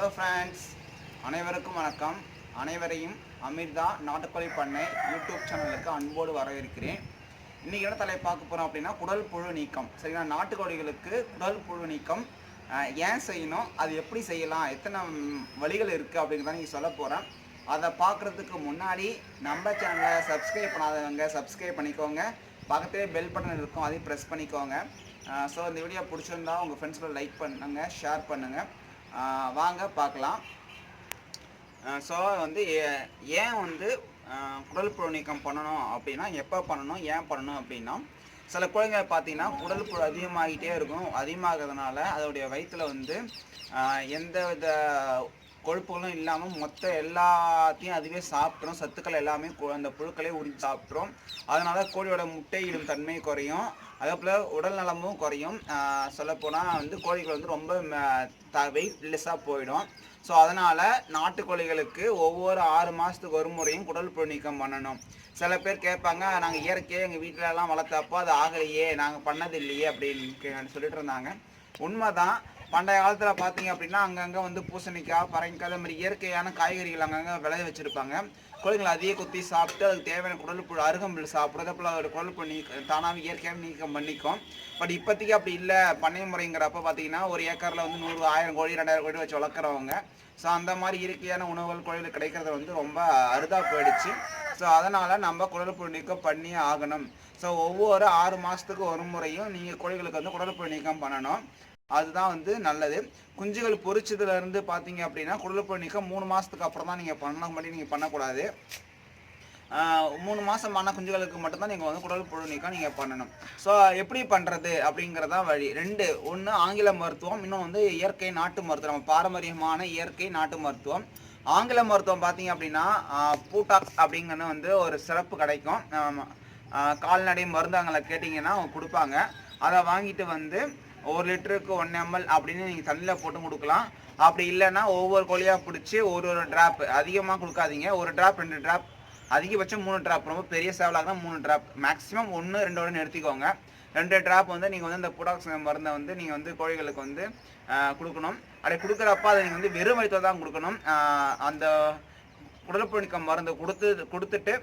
Hello friends அனைவருக்கும் வணக்கம். அனைவரையும் அமிர்தா நாட்டுக்கோழி பண்ணை யூடியூப் சேனலுக்கு அன்போடு வரவேற்கிறேன். இன்றைக்கி என்ன தலை பார்க்க போகிறோம் அப்படின்னா குடல் புழு நீக்கம். சரிங்களா? நாட்டுக்கோழிகளுக்கு குடல் புழு நீக்கம் ஏன் செய்யணும்? அது எப்படி செய்யலாம்? எத்தனை வழிகள் இருக்குது அப்படிங்கிறத நீங்கள் சொல்ல போகிறேன் அதை பார்க்குறதுக்கு முன்னாடி நம்ம சேனலை சப்ஸ்கிரைப் பண்ணாதவங்க சப்ஸ்கிரைப் பண்ணிக்கோங்க. பக்கத்துலேயே பெல் பட்டன் இருக்கும். அதையும் ப்ரெஸ் பண்ணிக்கோங்க. ஸோ இந்த வீடியோ பிடிச்சிருந்தா உங்கள் ஃப்ரெண்ட்ஸோட லைக் பண்ணுங்கள் ஷேர் பண்ணுங்கள் வாங்க பார்க்கலாம். ஸோ வந்து ஏ- ஏன் வந்து குடல் புழு நீக்கம் பண்ணணும் அப்படின்னா எப்போ பண்ணணும் ஏன் பண்ணணும் அப்படின்னா சில குழந்தைங்க பார்த்தீங்கன்னா குடல் புழு அதிகமாகிட்டே இருக்கும். அதிகமாகிறதுனால அதோடைய வயிற்றில் வந்து எந்த வித கொழுப்புகளும் இல்லாமல் மொத்த எல்லாத்தையும் அதுவே சாப்பிட்ரும் சத்துக்கள் எல்லாமே அந்த புழுக்களே உறிஞ்சி சாப்பிட்ரும் அதனால் கோழியோட முட்டையிடும் தன்மை குறையும். அதே போல் உடல் நலமும் குறையும். சொல்லப்போனால் வந்து கோழிகள் வந்து ரொம்ப வெயிட்லெஸ்ஸாக போயிடும். ஸோ அதனால் நாட்டுக்கோழிகளுக்கு ஒவ்வொரு ஆறு மாதத்துக்கு ஒரு முறையும் குடல் புழு நீக்கம் பண்ணணும். சில பேர் கேட்பாங்க நாங்கள் இயற்கையாக எங்கள் வீட்டிலலாம் வளர்த்தப்போ அது ஆகலையே நாங்கள் பண்ணது இல்லையே அப்படின்னு கே- சொல்லிட்டு இருந்தாங்க. உண்மைதான் பண்டைய காலத்தில் பார்த்தீங்க அப்படின்னா அங்கங்கே வந்து பூசணிக்காய் பரங்கிக்காய் மாதிரி இயற்கையான காய்கறிகள் அங்கங்கே விளைய வச்சுருப்பாங்க. கோழிகளை அதிக குத்தி சாப்பிட்டு அதுக்கு தேவையான குடல் புழு அருகம்புல் சாப்பிட்றது. போல் அதோட குடல் நீக்க தானாகவே இயற்கையாக நீக்கம் பண்ணிக்கும். பட் இப்போதைக்கு அப்படி இல்லை. பண்ணை முறைங்கிறப்ப பார்த்தீங்கன்னா ஒரு ஏக்கரில் வந்து நூறு ஆயிரம் கோழி ரெண்டாயிரம் கோடி வச்சு வளர்க்குறவங்க. ஸோ அந்த மாதிரி இயற்கையான உணவுகள் கோழிகளுக்கு கிடைக்கிறது வந்து ரொம்ப அருதாக போயிடுச்சு. ஸோ அதனால் நம்ம குடல் புழு நீக்கம் பண்ணியே ஆகணும். ஸோ ஒவ்வொரு ஆறு மாதத்துக்கு ஒரு முறையும் நீங்கள் கோழிகளுக்கு வந்து குடல் புழு நீக்கம் பண்ணணும். அதுதான் வந்து நல்லது. குஞ்சுகள் பொரிச்சதுல இருந்து பார்த்தீங்க அப்படின்னா குடலுப்புழு நீக்கம் மூணு மாதத்துக்கு அப்புறம் தான் நீங்கள் பண்ண மாதிரி நீங்கள் பண்ணக்கூடாது. மூணு மாதம் ஆன குஞ்சுகளுக்கு மட்டும்தான் நீங்கள் வந்து குடல் புழு நீக்கம் நீங்கள் பண்ணணும். ஸோ எப்படி பண்ணுறது அப்படிங்கிறதான் வழி. ரெண்டு ஒன்று ஆங்கில மருத்துவம் இன்னும் வந்து இயற்கை நாட்டு மருத்துவம். நம்ம பாரம்பரியமான இயற்கை நாட்டு மருத்துவம். ஆங்கில மருத்துவம் பார்த்தீங்க அப்படின்னா பூட்டாக்ஸ் அப்படிங்கன்னு வந்து ஒரு சிறப்பு கிடைக்கும். கால்நடை மருந்தங்களை கேட்டிங்கன்னா அவங்க கொடுப்பாங்க. அதை வாங்கிட்டு வந்து ஒரு லிட்டருக்கு ஒன் எம்எல் அப்படின்னு நீங்கள் தண்ணியில் போட்டு கொடுக்கலாம். அப்படி இல்லைன்னா ஒவ்வொரு கோழியாக பிடிச்சி ஒரு ஒரு ட்ராப் அதிகமாக கொடுக்காதீங்க. ஒரு ட்ராப் ரெண்டு ட்ராப் அதிகபட்சம் மூணு ட்ராப் ரொம்ப பெரிய சேவலாக மூணு ட்ராப் மேக்ஸிமம் ஒன்று ரெண்டோட நிறுத்திக்கோங்க ரெண்டு ட்ராப் வந்து நீங்கள் வந்து இந்த புடாக்ஸ் மருந்தை வந்து நீங்கள் வந்து கோழிகளுக்கு வந்து கொடுக்கணும். அப்படி கொடுக்குறப்ப அதை நீங்கள் வந்து வெறும் வயிற்றுல தான் கொடுக்கணும். அந்த குடற்புழுக்கம் மருந்து கொடுத்து கொடுத்துட்டு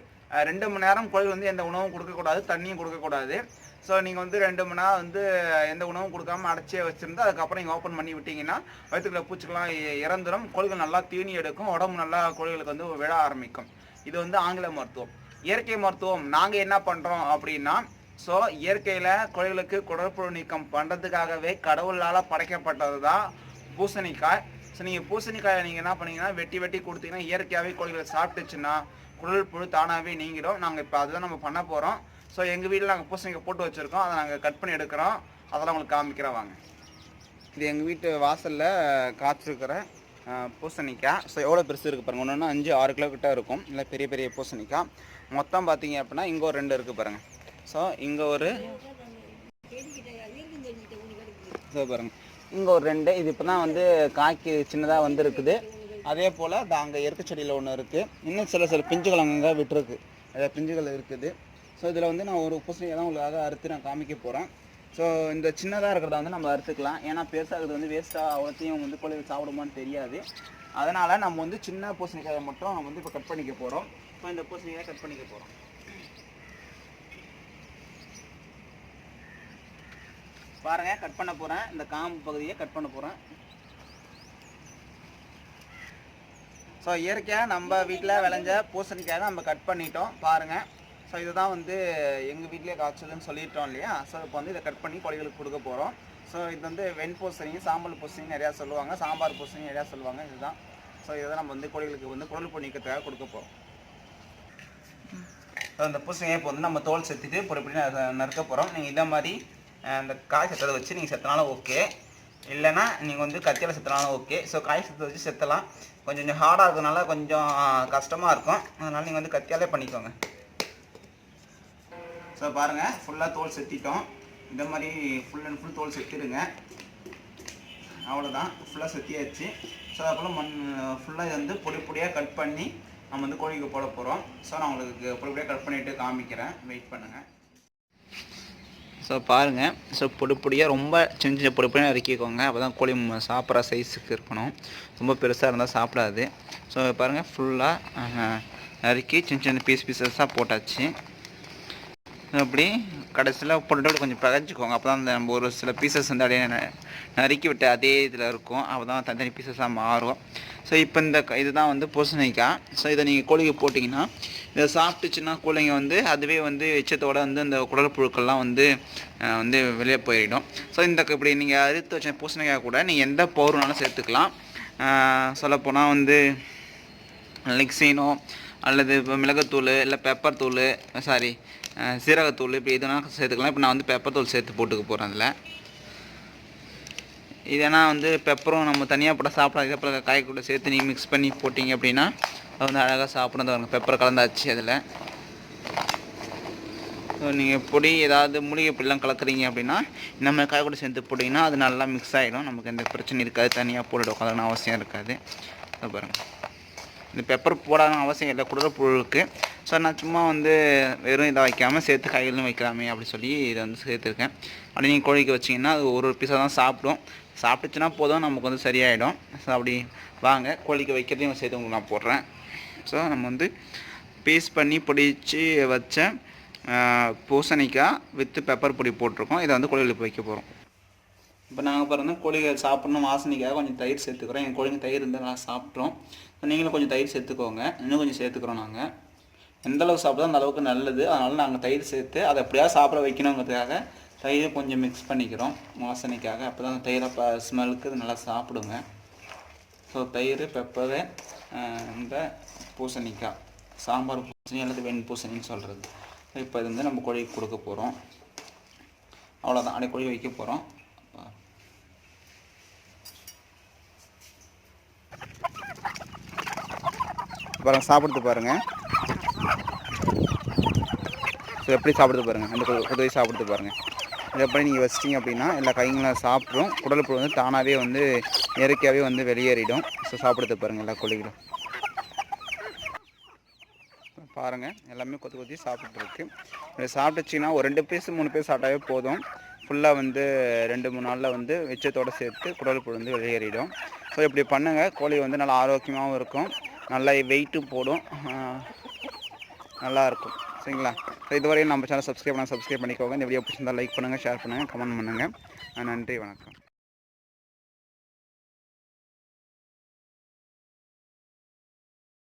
ரெண்டு மணி நேரம் கோழி வந்து எந்த உணவும் கொடுக்கக்கூடாது தண்ணியும் கொடுக்கக்கூடாது. ஸோ நீங்கள் வந்து ரெண்டு மணி நேரம் வந்து எந்த உணவும் கொடுக்காம அடைச்சே வச்சுருந்து அதுக்கப்புறம் நீங்கள் ஓப்பன் பண்ணி விட்டீங்கன்னா வயிற்றுக்குள்ள பூச்சிக்கெல்லாம் இறந்துடும் இறந்துரும். கோழிகள் நல்லா தீனி எடுக்கும். உடம்பு நல்லா கோழிகளுக்கு வந்து விழ ஆரம்பிக்கும். இது வந்து ஆங்கில மருத்துவம். இயற்கை மருத்துவம். நாங்கள் என்ன பண்ணுறோம் அப்படின்னா ஸோ இயற்கையில் கோழிகளுக்கு குடற்புழு நீக்கம் பண்ணுறதுக்காகவே கடவுளால் படைக்கப்பட்டது தான் பூசணிக்காய். ஸோ நீங்கள் பூசணிக்காயை நீங்கள் என்ன பண்ணீங்கன்னா வெட்டி வெட்டி கொடுத்தீங்கன்னா இயற்கையாகவே கோழிகளை சாப்பிட்டுச்சுன்னா குடல் புழு தானாகவே நீங்கிடும். நாங்கள் இப்போ அதுதான் நம்ம பண்ண போகிறோம் ஸோ எங்கள் வீட்டில் நாங்கள் பூசணிக்காய் போட்டு வச்சுருக்கோம். அதை நாங்கள் கட் பண்ணி எடுக்கிறோம். அதெல்லாம் உங்களுக்கு காமிக்கிறோம் வாங்க. இது எங்கள் வீட்டு வாசலில் காய்ச்சிருக்கிற பூசணிக்காய். ஸோ எவ்வளோ பெருசு இருக்குது பாருங்கள் ஒன்று அஞ்சு ஆறு கிலோ கிட்ட இருக்கும். இல்லை பெரிய பெரிய பூசணிக்காய். மொத்தம் பார்த்தீங்க அப்படின்னா இங்கே ஒரு ரெண்டு இருக்குது பாருங்கள் ஸோ இங்கே ஒரு ஸோ பாருங்கள் இங்கே ஒரு ரெண்டு. இது இப்போ தான் வந்து காய்க்கு சின்னதாக வந்திருக்குது. அதே போல் அங்கே எருக்கு செடியில் ஒன்று இருக்குது இன்னும் சில சில பிஞ்சுகள் அங்கங்கே விட்டுருக்கு. அதில் பிஞ்சுகள் இருக்குது. ஸோ இதில் வந்து நான் ஒரு பூசணியை தான் உங்களுக்காக அறுத்து நான் காமிக்க போகிறேன் ஸோ இந்த சின்னதாக இருக்கிறத வந்து நம்ம அறுத்துக்கலாம். ஏன்னா பெருசாக இருக்கிறது வந்து வேஸ்ட்டாக அவ்வளோத்தையும் வந்து கோழிகள் சாப்பிடுமான்னு தெரியாது. அதனால் நம்ம வந்து சின்ன பூசணிக்காயை மட்டும் நம்ம வந்து இப்போ கட் பண்ணிக்க போகிறோம் இப்போ இந்த பூசணிக்காயை கட் பண்ணிக்க போகிறோம் பாருங்க கட் பண்ண போகிறேன் இந்த காம்பு பகுதியை கட் பண்ண போகிறேன் ஸோ இயற்கையாக நம்ம வீட்டில் விளைஞ்ச பூசணிக்காய் தான் நம்ம கட் பண்ணிட்டோம். பாருங்கள் ஸோ இதுதான் வந்து எங்கள் வீட்டிலே காய்ச்சதுன்னு சொல்லிட்டோம் இல்லையா? ஸோ இப்போ வந்து இதை கட் பண்ணி கோழிகளுக்கு கொடுக்க போகிறோம் ஸோ இது வந்து வெண் பூசணி சாம்பல் பூசணி நிறையா சொல்லுவாங்க. சாம்பார் பூசணி நிறையா சொல்லுவாங்க. இதுதான். ஸோ இதை நம்ம வந்து கோழிகளுக்கு வந்து குடல் பொண்ணிக்கிறதுக்காக கொடுக்க போகிறோம் ஸோ அந்த பூசணியை இப்போ வந்து நம்ம தோல் செத்துட்டு பொறுப்படி நறு- நறுக்க போகிறோம் நீங்கள் இதே மாதிரி அந்த காய் செத்ததை வச்சு நீங்கள் செத்தனாலும் ஓகே இல்லைன்னா நீங்கள் வந்து கத்தியில் செத்தனாலும் ஓகே ஸோ காய் செத்தை வச்சு செத்தலாம். கொஞ்சம் கொஞ்சம் ஹார்டாக இருக்கிறதுனால கொஞ்சம் கஷ்டமாக இருக்கும். அதனால் நீங்கள் வந்து கத்தியாலே பண்ணிக்கோங்க. ஸோ பாருங்கள் ஃபுல்லாக தோல் செத்திட்டோம். இந்த மாதிரி ஃபுல் அண்ட் ஃபுல் தோல் செத்திடுங்க. அவ்வளோதான் ஃபுல்லாக செத்தியாச்சு. ஸோ அதுபோல் மண் ஃபுல்லாக இது வந்து பொடி பொடியாக கட் பண்ணி நம்ம வந்து கோழிக்கு போட போகிறோம் ஸோ நான் உங்களுக்கு பொடி பொடியாக கட் பண்ணிவிட்டு காமிக்கிறேன். வெயிட் பண்ணுங்கள் ஸோ பாருங்கள் ஸோ பொடி பொடியாக ரொம்ப சின்ன சின்ன பொடி பொடியாக நறுக்கிக்கோங்க. அப்போ தான் கோழி சாப்பிட்ற சைஸுக்கு இருக்கணும். ரொம்ப பெருசாக இருந்தால் சாப்பிடாது. ஸோ பாருங்கள் ஃபுல்லாக நறுக்கி சின்ன சின்ன பீஸ் பீஸஸாக போட்டாச்சு. அப்படி கடைசியில் போட்டுட்டு கொஞ்சம் பிழைச்சிக்கோங்க அப்போ தான் அந்த நம்ம ஒரு சில பீசஸ் வந்து அப்படியே ந- நறுக்கி விட்டு அதே இதில் இருக்கும். அப்போ தான் தனித்தனி பீசஸாக மாறும். ஸோ இப்போ இந்த க- இதுதான் வந்து பூசணிக்காய் ஸோ இதை நீங்கள் கோழிக்கு போட்டிங்கன்னா இதை சாப்பிட்டுச்சுன்னா கோழிங்க வந்து அதுவே வந்து எச்சத்தோட வந்து அந்த குடல் புழுக்கள்லாம் வந்து வந்து வெளியே போயிடும். ஸோ இந்த க- இப்படி நீங்கள் அறுத்து வச்ச பூசணிக்காய் கூட நீங்கள் எந்த பவுருனாலும் சேர்த்துக்கலாம். சொல்லப்போனால் வந்து லெக்ஸினோ அல்லது இப்போ மிளகுத்தூள் இல்லை பெப்பர் தூள் சாரி சீரகத்தூள் இப்படி எதுனா சேர்த்துக்கலாம். இப்போ நான் வந்து பெப்பர் தூள் சேர்த்து போட்டுக்க போகிறேன் அதில். இதனா வந்து பெப்பரும் நம்ம தனியாக போட்டால் சாப்பிடாது. அப்புறம் காய் கூட சேர்த்து நீங்கள் மிக்ஸ் பண்ணி போட்டிங்க அப்படின்னா அது வந்து அழகாக சாப்பிட்றது வருங்க பெப்பர் கலந்தாச்சு அதில். ஸோ நீங்கள் பொடி ஏதாவது மூலிகை பொடிலாம் கலக்குறீங்க அப்படின்னா இந்த மாதிரி காய் கூட சேர்த்து போட்டிங்கன்னா அது நல்லா மிக்ஸ் ஆகிடும் நமக்கு எந்த பிரச்சனையும் இருக்காது. தனியாக போட்டுட்டு உட்காந்துன்னு அவசியம் இருக்காது. இதோ பாருங்கள் இந்த பெப்பர் போடாத அவசியம் இல்லை குடற்புழுக்கு ஸோ நான் சும்மா வந்து வெறும் இதை வைக்காமல் சேர்த்து கையிலும் வைக்கலாமே அப்படி சொல்லி இதை வந்து சேர்த்துருக்கேன். அப்படி நீங்கள் கோழிக்கு வச்சிங்கன்னா அது ஒரு ஒரு பீஸாக தான் சாப்பிடும். சாப்பிட்டுச்சுன்னா போதும் நமக்கு வந்து சரியாயிடும். ஸோ அப்படி வாங்க கோழிக்கு வைக்கிறதையும் சேர்த்து உங்களுக்கு நான் போடுறேன். ஸோ நம்ம வந்து பீஸ் பண்ணி பிடிச்சி வச்ச பூசணிக்காய் வித்து பெப்பர் பொடி போட்டிருக்கோம். இதை வந்து கோழிகளுக்கு வைக்க போகிறோம் இப்போ நாங்கள் பாருங்கள் கோழிகள் சாப்பிட்ணும் வாசனைக்காக கொஞ்சம் தயிர் சேர்த்துக்கிறோம். எங்கள் கோழிங்க தயிர் இருந்தால் நல்லா சாப்பிட்றோம் நீங்களும் கொஞ்சம் தயிர் சேர்த்துக்கோங்க. இன்னும் கொஞ்சம் சேர்த்துக்கிறோம் நாங்கள் எந்த அளவுக்கு சாப்பிட்றோம் அந்த அளவுக்கு நல்லது. அதனால் நாங்கள் தயிர் சேர்த்து அதை எப்படியாவது சாப்பிட வைக்கணுங்கிறதுக்காக தயிர் கொஞ்சம் மிக்ஸ் பண்ணிக்கிறோம். வாசனைக்காக. அப்போ தான் தயிரை ப ஸ்மெலுக்கு நல்லா சாப்பிடுங்க. ஸோ தயிர் பெப்பரு இந்த பூசணிக்காய். சாம்பார் பூசணி அல்லது வெண் பூசணின்னு சொல்கிறது இப்போ இது வந்து நம்ம கோழிக்கு கொடுக்க போகிறோம் அவ்வளோதான் அப்படியே கோழி வைக்க போகிறோம் பாருங்க சாப்பிடுறது பாருங்க. ஸோ எப்படி சாப்பிடுறது பாருங்க. அந்த கு- குதிரை சாப்பிடுறது பாருங்க. இது எப்படி நீங்கள் வச்சிட்டிங்க அப்படின்னா எல்லா கைங்களும் சாப்பிட்ரும் குடல் புழு வந்து தானாகவே வந்து இயற்கையாகவே வந்து வெளியேறிடும். ஸோ சாப்பிடுறது பாருங்க எல்லா கோழிகளும் பாருங்கள் எல்லாமே கொத்தி கொத்தி சாப்பிட்ருக்கு இதை சாப்பிட்டுச்சிங்கன்னா ஒரு ரெண்டு பீஸ் மூணு பீஸ் சாப்பிட்டாவே போதும். ஃபுல்லாக வந்து ரெண்டு மூணு நாளில் வந்து வெச்சத்தோடு சேர்த்து குடல் புழு வந்து வெளியேறிடும். ஸோ இப்படி பண்ணுங்கள் கோழி வந்து நல்லா ஆரோக்கியமாகவும் இருக்கும். நல்லா வெயிட்டும் போடும். நல்லாயிருக்கும் சரிங்களா? ஸோ இதுவரையும் நம்ம சேனல் சப்ஸ்கிரைப் பண்ணால் சப்ஸ்கிரைப் பண்ணிக்கோங்க. இந்த வீடியோ பிடிச்சிருந்தால் லைக் பண்ணுங்கள் ஷேர் பண்ணுங்கள் கமெண்ட் பண்ணுங்கள் நன்றி வணக்கம்.